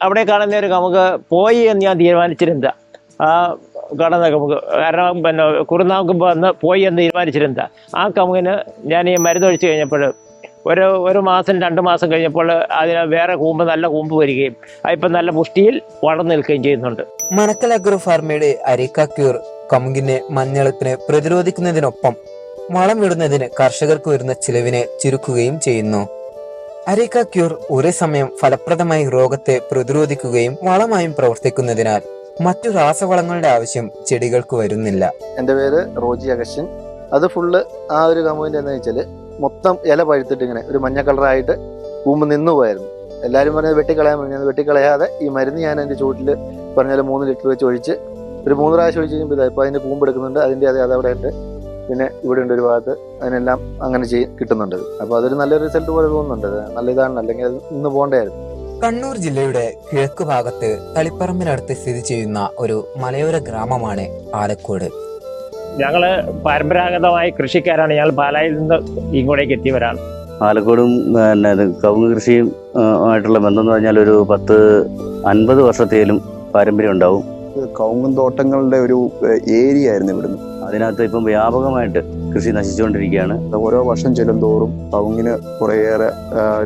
അവിടെ കാണുന്ന ഒരു നമുക്ക് പോയി എന്ന് ഞാൻ തീരുമാനിച്ചിരുന്ന ആ കടന്ന കമുക്ക് കാരണം പിന്നെ കുറുനാക്കുമ്പോൾ വന്ന് പോയി എന്ന് തീരുമാനിച്ചിരുന്ന ആ കമുകിന് ഞാൻ ഈ മരുന്നൊഴിച്ച് കഴിഞ്ഞപ്പോൾ ഒരു ഒരു മാസം രണ്ട് മാസം കഴിഞ്ഞപ്പോൾ അതിന് വേറെ കൂമ്പ് നല്ല കൂമ്പ് വരികയും അതിപ്പോൾ നല്ല പുഷ്ടിയിൽ വളർന്നു നിൽക്കുകയും ചെയ്യുന്നുണ്ട്. മനക്കൽ അഗ്രോ ഫാർമയുടെ അരീക്ക ക്യൂർ കമുകിനെ മഞ്ഞളത്തിന് പ്രതിരോധിക്കുന്നതിനൊപ്പം വളം ഇടുന്നതിന് കർഷകർക്ക് വരുന്ന ചിലവിനെ ചുരുക്കുകയും ചെയ്യുന്നു. അരീക്ക ക്യൂർ ഒരേ സമയം ഫലപ്രദമായി രോഗത്തെ പ്രതിരോധിക്കുകയും വളമായും പ്രവർത്തിക്കുന്നതിനാൽ മറ്റു രാസവളങ്ങളുടെ ആവശ്യം ചെടികൾക്ക് വരുന്നില്ല. എന്റെ പേര് റോജി അഗസ്റ്റിൻ. അത് ഫുള്ള് ആ ഒരു കമുവിന്റെ എന്ന് വെച്ചാൽ മൊത്തം ഇല പഴുത്തിട്ട് ഇങ്ങനെ ഒരു മഞ്ഞ കളറായിട്ട് കൂമ്പ് നിന്നു പോയായിരുന്നു. എല്ലാവരും പറഞ്ഞത് വെട്ടിക്കളയാൻ പറഞ്ഞത് വെട്ടിക്കളയാതെ ഈ മരുന്ന് ഞാൻ എന്റെ ചുവട്ടിൽ പറഞ്ഞാൽ മൂന്ന് ലിറ്റർ വെച്ച് ഒഴിച്ച് ഒരു മൂന്ന് പ്രാവശ്യം ഒഴിച്ച് കഴിയുമ്പോൾ ഇപ്പോൾ അതിന്റെ കൂമ്പ് എടുക്കുന്നുണ്ട്. അതിന്റെ അത് അതവിടെ ഉണ്ട് പിന്നെ ഇവിടെ ഉണ്ട് ഒരു ഭാഗത്ത്. അതിനെല്ലാം അങ്ങനെ ചെയ്യും കിട്ടുന്നുണ്ട്. അപ്പോൾ അതൊരു നല്ല റിസൾട്ട് പോലെ തോന്നുന്നുണ്ട്. നല്ല ഇതാണ്. അല്ലെങ്കിൽ അത് ഇന്ന് പോകണ്ടായിരുന്നു കണ്ണൂർ ജില്ലയുടെ കിഴക്ക് ഭാഗത്ത് തളിപ്പറമ്പിനടുത്ത് സ്ഥിതി ചെയ്യുന്ന ഒരു മലയോര ഗ്രാമമാണ് ആലക്കോട് ഞങ്ങൾ പരമ്പരാഗതമായി കൃഷിക്കാരാണ്. ഞങ്ങൾ പാലായിൽ നിന്ന് ഇങ്ങോട്ടേക്ക് എത്തിയവരാണ് ആലക്കോടും പിന്നെ കവുങ്ങ് കൃഷിയും ആയിട്ടുള്ള ബന്ധം എന്ന് പറഞ്ഞാൽ ഒരു പത്ത് അൻപത് വർഷത്തേലും പാരമ്പര്യം ഉണ്ടാവും കവുങ്ങും തോട്ടങ്ങളുടെ ഒരു ഏരിയ ആയിരുന്നു ഇവിടുന്ന്. അതിനകത്ത് ഇപ്പം വ്യാപകമായിട്ട് കൃഷി നശിച്ചുകൊണ്ടിരിക്കുകയാണ്. ഓരോ വർഷം ചെല്ലുന്തോറും കവുങ്ങിന് കുറേയേറെ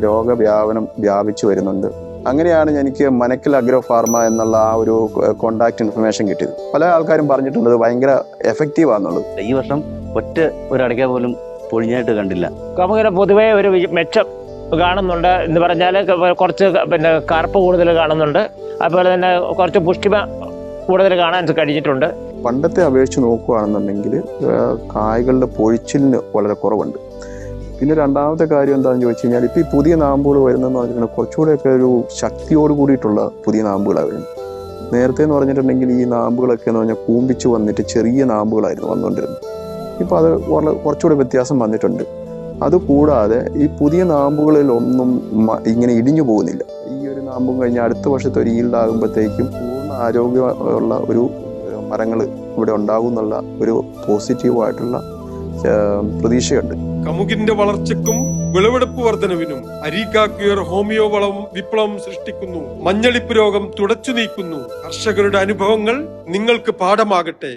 രോഗവ്യാപനം വ്യാപിച്ചു വരുന്നുണ്ട്. അങ്ങനെയാണ് എനിക്ക് മനക്കൽ അഗ്രോ ഫാർമ എന്നുള്ള ആ ഒരു കോണ്ടാക്ട് ഇൻഫർമേഷൻ കിട്ടിയത്. പല ആൾക്കാരും പറഞ്ഞിട്ടുണ്ട് ഇത് ഭയങ്കര എഫക്റ്റീവ് ആണെന്നുള്ളത്. ഈ വർഷം ഒറ്റ ഒരു അടയ്ക്ക പോലും പൊഴിഞ്ഞായിട്ട് കണ്ടില്ല. കമുകിന് പൊതുവേ ഒരു മെച്ചം കാണുന്നുണ്ട് എന്ന് പറഞ്ഞാൽ കുറച്ച് പിന്നെ കറുപ്പ് കൂടുതൽ കാണുന്നുണ്ട്. അതുപോലെ തന്നെ കുറച്ച് പുഷ്ടിമ കൂടുതൽ കാണാൻ കഴിഞ്ഞിട്ടുണ്ട്. പണ്ടത്തെ അപേക്ഷിച്ച് നോക്കുകയാണെന്നുണ്ടെങ്കിൽ കായകളുടെ പൊഴിച്ചിലിന് വളരെ കുറവുണ്ട്. പിന്നെ രണ്ടാമത്തെ കാര്യം എന്താണെന്ന് ചോദിച്ചു കഴിഞ്ഞാൽ ഇപ്പോൾ ഈ പുതിയ നാമ്പുകൾ വരുന്നതെന്ന് പറഞ്ഞിട്ടുണ്ടെങ്കിൽ കുറച്ചുകൂടെയൊക്കെ ഒരു ശക്തിയോട് കൂടിയിട്ടുള്ള പുതിയ നാമ്പുകളാണ് വരുന്നത്. നേരത്തെ എന്ന് പറഞ്ഞിട്ടുണ്ടെങ്കിൽ ഈ നാമ്പുകളൊക്കെ എന്ന് പറഞ്ഞാൽ കൂമ്പിച്ച് വന്നിട്ട് ചെറിയ നാമ്പുകളായിരുന്നു വന്നുകൊണ്ടിരുന്നത്. ഇപ്പോൾ അത് കുറച്ചുകൂടെ വ്യത്യാസം വന്നിട്ടുണ്ട്. അതുകൂടാതെ ഈ പുതിയ നാമ്പുകളിൽ ഒന്നും ഇങ്ങനെ ഇടിഞ്ഞു പോകുന്നില്ല. ഈ ഒരു നാമ്പും കഴിഞ്ഞാൽ അടുത്ത വർഷത്തെ ഒരു ഈൽഡ് ആകുമ്പോഴത്തേക്കും ആരോഗ്യമുള്ള ഒരു മരങ്ങൾ ഇവിടെ ഉണ്ടാകും എന്നുള്ള ഒരു പോസിറ്റീവായിട്ടുള്ള പ്രതീക്ഷയുണ്ട്. കമുകിന്റെ വളർച്ചയ്ക്കും വിളവെടുപ്പ് വർധനവിനും അരീക്കാക്യുയർ ഹോമിയോ വളം വിപ്ലവം സൃഷ്ടിക്കുന്നു. മഞ്ഞളിപ്പ് രോഗം തുടച്ചു നീക്കുന്നു. കർഷകരുടെ അനുഭവങ്ങൾ നിങ്ങൾക്ക് പാഠമാകട്ടെ.